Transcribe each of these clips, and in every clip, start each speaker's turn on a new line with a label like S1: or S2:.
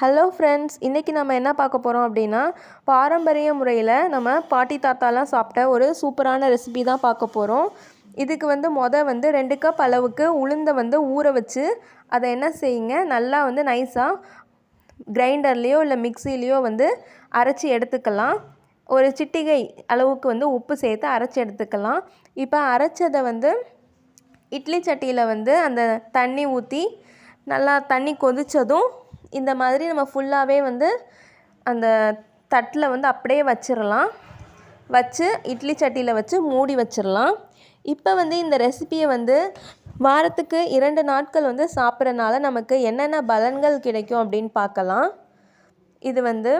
S1: Hello friends இன்றைக்கி நம்ம என்ன பார்க்க போகிறோம் அப்படின்னா பாரம்பரிய முறையில் நம்ம பாட்டி தாத்தாலாம் சாப்பிட்ட ஒரு சூப்பரான ரெசிபி தான் பார்க்க போகிறோம் இதுக்கு வந்து மொதல் வந்து ரெண்டு கப் அளவுக்கு உளுந்தை வந்து ஊற வச்சு அதை என்ன செய்யுங்க? நல்லா வந்து நைஸாக கிரைண்டர்லேயோ இல்லை மிக்சிலேயோ வந்து அரைச்சி எடுத்துக்கலாம். ஒரு சிட்டிகை அளவுக்கு வந்து உப்பு சேர்த்து அரைச்சி எடுத்துக்கலாம். இப்போ அரைச்சதை வந்து இட்லி சட்டியில் வந்து அந்த தண்ணி ஊற்றி நல்லா தண்ணி கொதித்ததும் இந்த மாதிரி நம்ம ஃபுல்லாகவே வந்து அந்த தட்டில் வந்து அப்படியே வச்சிடலாம் வச்சு இட்லி சட்டியில் வச்சு மூடி வச்சிடலாம் இப்போ வந்து இந்த ரெசிபியை வந்து வாரத்துக்கு இரண்டு நாட்கள் வந்து சாப்பிட்றனால நமக்கு என்னென்ன பலன்கள் கிடைக்கும் அப்படின்னு பார்க்கலாம். இது வந்து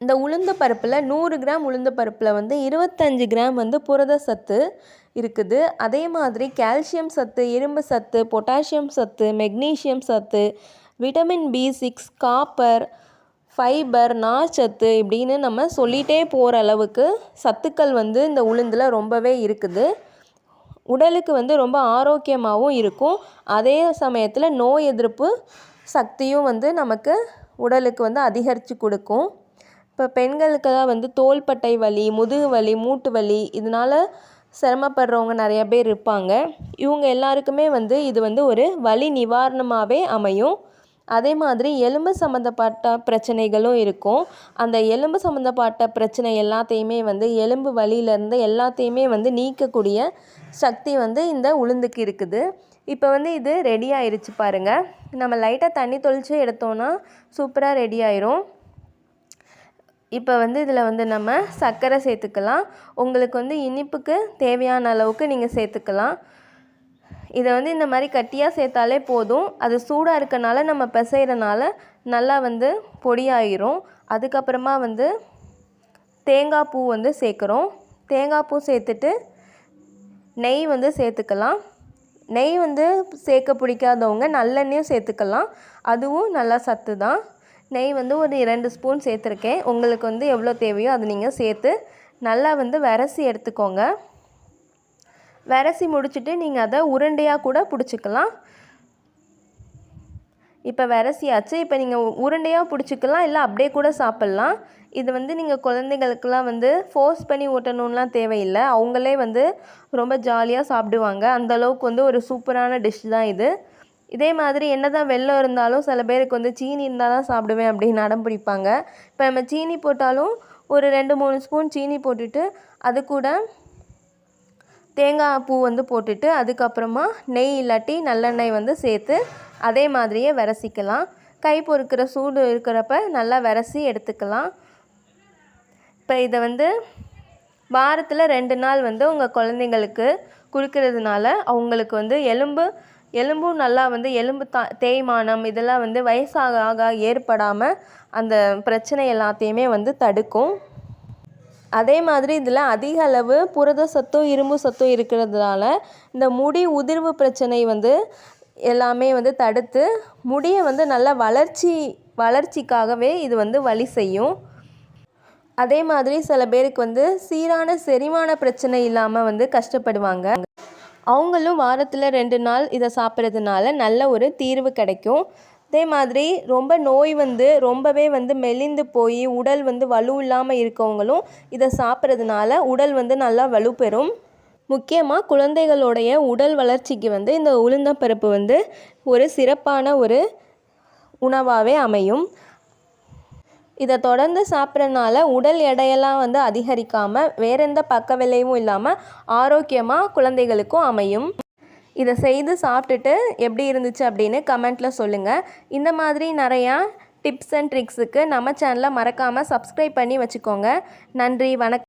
S1: இந்த உளுந்து பருப்பில் நூறு கிராம் உளுந்து பருப்பில் வந்து இருபத்தஞ்சி கிராம் வந்து புரத சத்து இருக்குது. அதே மாதிரி கால்சியம் சத்து இரும்பு சத்து பொட்டாசியம் சத்து மெக்னீஷியம் சத்து vitamin B six copper fibre நார்ச்சத்து இப்படின்னு நம்ம சொல்லிகிட்டே போகிற அளவுக்கு சத்துக்கள் வந்து இந்த உளுந்தில் ரொம்பவே இருக்குது. உடலுக்கு வந்து ரொம்ப ஆரோக்கியமாகவும் இருக்கும். அதே சமயத்தில் நோய் எதிர்ப்பு சக்தியும் வந்து நமக்கு உடலுக்கு வந்து அதிகரித்து கொடுக்கும். இப்போ பெண்களுக்கெல்லாம் வந்து தோள்பட்டை வலி முதுகு வலி மூட்டு வலி இதனால் சிரமப்படுறவங்க நிறைய பேர் இருப்பாங்க. இவங்க எல்லாருக்குமே வந்து இது வந்து ஒரு வலி நிவாரணமாகவே அமையும். அதே மாதிரி எலும்பு சம்மந்தப்பட்ட பிரச்சனைகளும் இருக்கும். அந்த எலும்பு சம்மந்தப்பட்ட பிரச்சனை எல்லாத்தையுமே வந்து எலும்பு வலியிலேருந்து எல்லாத்தையுமே வந்து நீக்கக்கூடிய சக்தி வந்து இந்த உளுந்துக்கு இருக்குது. இப்போ வந்து இது ரெடி ஆயிடுச்சு பாருங்கள் நம்ம லைட்டாக தண்ணி தொளிச்சு எடுத்தோன்னா சூப்பராக ரெடி ஆயிரும். இப்போ வந்து இதில் வந்து நம்ம சர்க்கரை சேர்த்துக்கலாம். உங்களுக்கு வந்து இனிப்புக்கு தேவையான அளவுக்கு நீங்கள் சேர்த்துக்கலாம். இதை வந்து இந்த மாதிரி கட்டியாக சேர்த்தாலே போதும். அது சூடாக இருக்கனால நம்ம பிசைகிறனால நல்லா வந்து பொடியாயிரும். அதுக்கப்புறமா வந்து தேங்காய் பூ வந்து சேர்க்குறோம். தேங்காய் பூ சேர்த்துட்டு நெய் வந்து சேர்த்துக்கலாம். நெய் வந்து சேர்க்க பிடிக்காதவங்க நல்லெண்ணையும் சேர்த்துக்கலாம். அதுவும் நல்லா சத்து தான். நெய் வந்து ஒரு இரண்டு ஸ்பூன் சேர்த்துருக்கேன். உங்களுக்கு வந்து எவ்வளோ தேவையோ அதை நீங்கள் சேர்த்து நல்லா வந்து விரசி எடுத்துக்கோங்க. விரசி முடிச்சுட்டு நீங்கள் அதை உருண்டையாக கூட பிடிச்சிக்கலாம். இப்போ விரசியாச்சு இப்போ நீங்கள் உருண்டையாக பிடிச்சிக்கலாம். இல்லை அப்படியே கூட சாப்பிட்லாம். இது வந்து நீங்கள் குழந்தைங்களுக்கெல்லாம் வந்து ஃபோர்ஸ் பண்ணி ஊட்டணும்லாம் தேவையில்லை. அவங்களே வந்து ரொம்ப ஜாலியாக சாப்பிடுவாங்க. அந்தளவுக்கு வந்து ஒரு சூப்பரான டிஷ் தான் இது. இதே மாதிரி என்ன தான் வெள்ளம் இருந்தாலும் சில பேருக்கு வந்து சீனி இருந்தால் தான் சாப்பிடுவேன் அப்படின்னு அடம் பிடிப்பாங்க. இப்போ நம்ம சீனி போட்டாலும் ஒரு ரெண்டு மூணு ஸ்பூன் சீனி போட்டுட்டு அது கூட தேங்காய் பூ வந்து போட்டுட்டு அதுக்கப்புறமா நெய் இல்லாட்டி நல்லெண்ணெய் வந்து சேர்த்து அதே மாதிரியே விரசிக்கலாம். கை பொறுக்கிற சூடு இருக்கிறப்ப நல்லா விரசி எடுத்துக்கலாம். இப்போ இதை வந்து வாரத்தில் ரெண்டு நாள் வந்து உங்கள் குழந்தைங்களுக்கு கொடுக்கறதுனால அவங்களுக்கு வந்து எலும்பு எலும்பும் நல்லா வந்து எலும்பு தா தேய்மானம் இதெல்லாம் வந்து வயசாக ஆக ஏற்படாமல் அந்த பிரச்சனை எல்லாத்தையுமே வந்து தடுக்கும். அதே மாதிரி இதில் அதிக அளவு புரத சத்தும் இரும்பு சத்தும் இருக்கிறதுனால இந்த முடி உதிர்வு பிரச்சனை வந்து எல்லாமே வந்து தடுத்து முடியை வந்து நல்ல வளர்ச்சி வளர்ச்சிக்காகவே இது வந்து வழி செய்யும். அதே மாதிரி சில பேருக்கு வந்து சீரான செரிமான பிரச்சனை இல்லாமல் வந்து கஷ்டப்படுவாங்க. அவங்களும் வாரத்தில் ரெண்டு நாள் இதை சாப்பிட்றதுனால நல்ல ஒரு தீர்வு கிடைக்கும். அதே மாதிரி ரொம்ப நோய் வந்து ரொம்பவே வந்து மெலிந்து போய் உடல் வந்து வலு இல்லாமல் இருக்கவங்களும் இதை சாப்பிட்றதுனால உடல் வந்து நல்லா வலு பெறும். முக்கியமாக குழந்தைகளுடைய உடல் வளர்ச்சிக்கு வந்து இந்த உளுந்தம்பருப்பு வந்து ஒரு சிறப்பான ஒரு உணவாகவே அமையும். இதை தொடர்ந்து சாப்பிட்றனால உடல் எடையெல்லாம் வந்து அதிகரிக்காமல் வேற எந்த பக்க விளைவும் இல்லாமல் ஆரோக்கியமாக குழந்தைகளுக்கும் அமையும். இதை செய்து சாப்பிட்டுட்டு எப்படி இருந்துச்சு அப்படின்னு கமெண்ட்டில் சொல்லுங்கள் இந்த மாதிரி நிறையா டிப்ஸ் அண்ட் ட்ரிக்ஸுக்கு நம்ம சேனலை மறக்காமல் சப்ஸ்கிரைப் பண்ணி வச்சுக்கோங்க. நன்றி வணக்கம்.